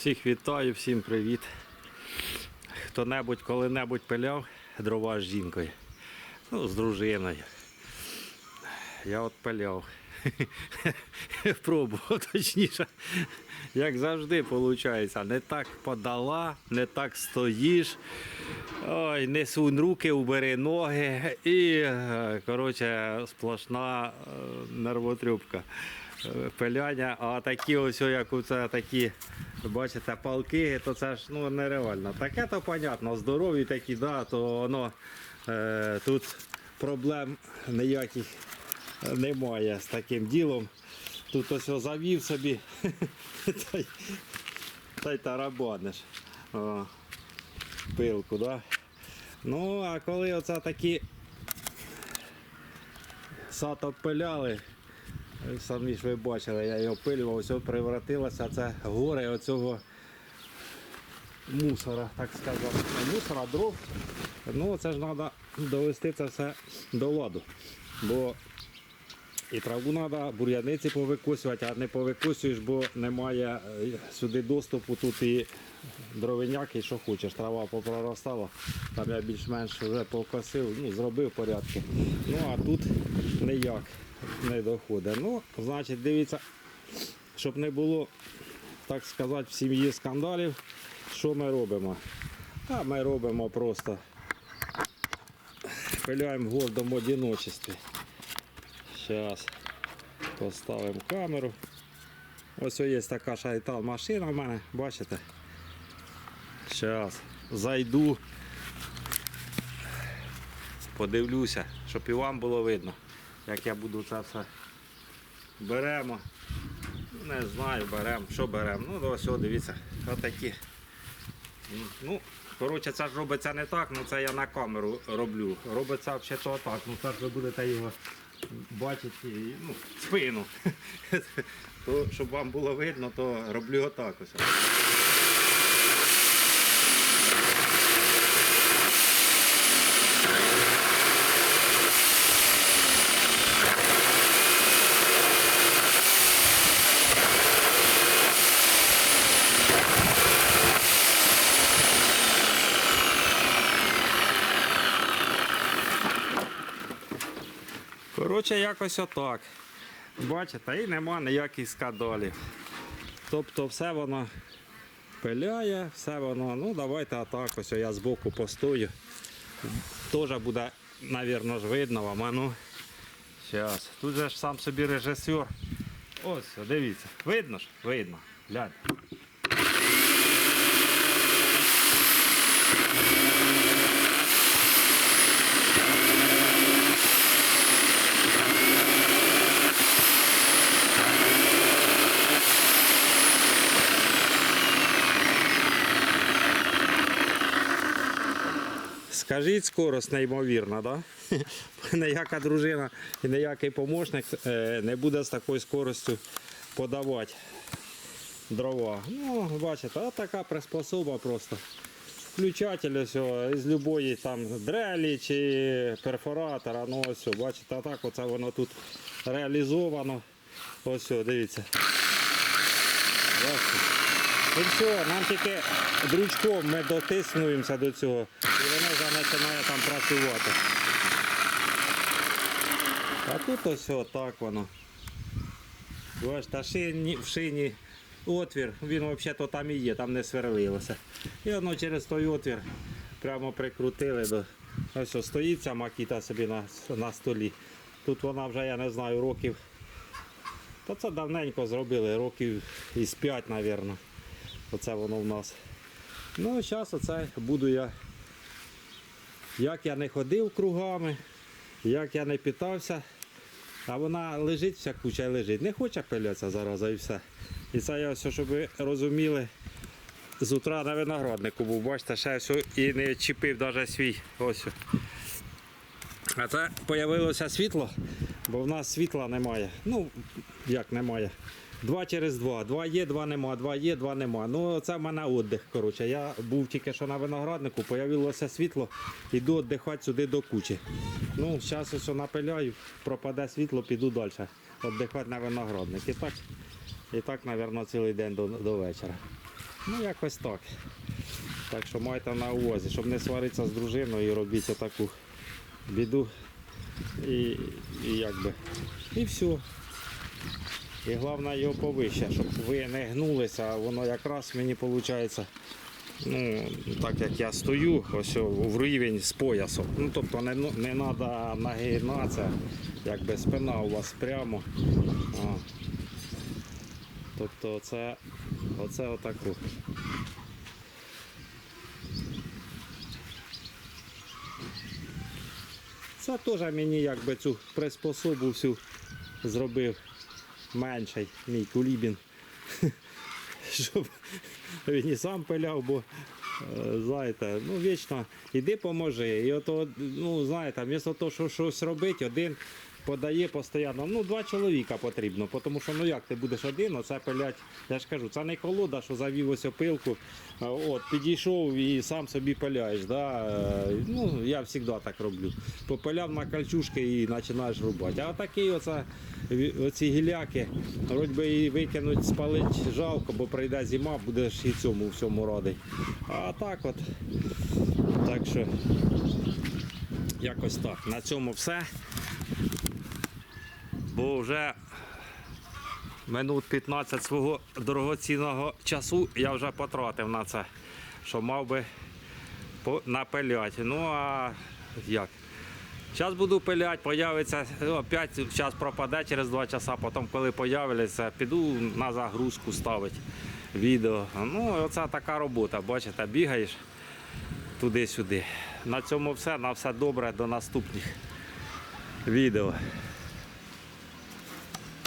Всіх вітаю, всім привіт. Хто-небудь коли-небудь пиляв дрова з жінкою. Ну, з дружиною. Я от пиляв. Пробував точніше. Як завжди виходить. Не так подала, не так стоїш. Ой, не руки, убери ноги. І, коротше, сплошна е, нервотрюбка. Е, Пиляння, а такі ось, як оце такі, бачите, палки, то це ж ну, нереально. Таке то понятно, здорові такі, да, то воно е, тут проблем ніяких немає з таким ділом. Тут ось завів собі та й- та й тарабаниш. Пилку, да? Ну, а коли оце такі сад обпиляли, самі ж ви бачили, я його пилював, все превратилося це горе оцього мусора, так сказати. Мусора, дров. Ну, це ж треба довести це все до ладу. Бо і траву треба, бур'яниці повикосювати, а не повикосюєш, бо немає е, сюди доступу, тут і дровиняк, і що хочеш. Трава попроростала, там я більш-менш вже покосив, ну, зробив порядки. Ну а тут ніяк не доходить. Ну, значить, дивіться, щоб не було, так сказати, в сім'ї скандалів, що ми робимо? А ми робимо просто пиляємо в гордому одиночестві. Зараз поставимо камеру. Ось є така шайтан машина в мене, бачите? Зараз зайду, подивлюся, щоб і вам було видно, як я буду це все беремо. Не знаю, беремо, що беремо. Ну, ось, о, дивіться, отакі. Ну, коротше, це ж робиться не так, ну це я на камеру роблю. Робиться взагалі так. Ну це ж ви будете його бачити, і, ну, спину. То, щоб вам було видно, то роблю отак ось. Коротше, якось отак. Бачите, і нема ніяких скандалів. Тобто все воно пиляє, все воно, ну давайте отак ось я збоку постою. Теж буде, мабуть, видно вам. А ну, зараз. Тут же ж сам собі режисер. Ось, дивіться. Видно ж? Видно. Глянь. Скажіть скорость неймовірна, да? Ніяка дружина і ніякий помощник е, не буде з такою скоростю подавати дрова. Ну, бачите, така приспособа просто. Включатель ось із любої там дрелі чи перфоратора. Ну ось, бачите, а так оце воно тут реалізовано. Ось, дивіться. Бачите? І все, нам тільки дручком ми дотиснуємося до цього і воно вже починає там працювати. А тут ось отак воно. Бачите, шині, в шині отвір, він взагалі там і є, там не сверлилося. І воно через той отвір прямо прикрутили до. Ось ось стоїть ця макіта собі на, на столі. Тут вона вже, я не знаю, років. Та це давненько зробили, років із 5, мабуть. Оце воно в нас. Ну, зараз оце буду я. Як я не ходив кругами, як я не питався, а вона лежить вся куча лежить. Не хоче пилятися зараз і все. І це я ось, щоб ви розуміли, з утра на винограднику був, бачите, ще ось і не чіпив навіть свій. Ось. А це з'явилося світло, бо в нас світла немає. Ну, як немає. Два через два. Два є, два нема, два є, два нема. Ну це в мене віддих. Коротше. Я був тільки що на винограднику, з'явилося світло, іду віддихати сюди до кучі. Ну, зараз ось напиляю, пропаде світло, піду далі. Віддихати на виноградник. І так, і так, мабуть, цілий день до, до вечора. Ну, якось так. Так що майте на увазі, щоб не сваритися з дружиною і робити таку біду. І, і якби. І все. І головне його повище, щоб ви не гнулися, а воно якраз мені виходить, ну, так як я стою, ось в рівень з поясом. Ну, тобто не, ну- не треба нагинатися, якби спина у вас прямо. А. Тобто це, оце отаку. Це теж мені якби цю приспособу всю зробив менший мій кулібін. Щоб він і сам пиляв, бо е, знаєте, ну вічно іди поможи. І ото, ну знаєте, вмісто того, що щось робити, один подає постійно. Ну, два чоловіка потрібно, тому що ну як ти будеш один, оце пилять. Я ж кажу, це не колода, що завів ось опилку, от, підійшов і сам собі пиляєш. Да? Ну, я завжди так роблю. Попиляв на кальчушки і починаєш рубати. А такий оце, оці гіляки, вроді би і викинуть, спалить жалко, бо прийде зима, будеш і цьому всьому радий. А так от. Так що якось так. На цьому все. Бо вже минут 15 свого дорогоцінного часу я вже потратив на це, що мав би напиляти. Ну а як? Зараз буду пиляти, появиться, ну, опять час пропаде через 2 часа, потім коли появляться, піду на загрузку ставити відео. Ну, оце така робота, бачите, бігаєш туди-сюди. На цьому все, на все добре, до наступних відео.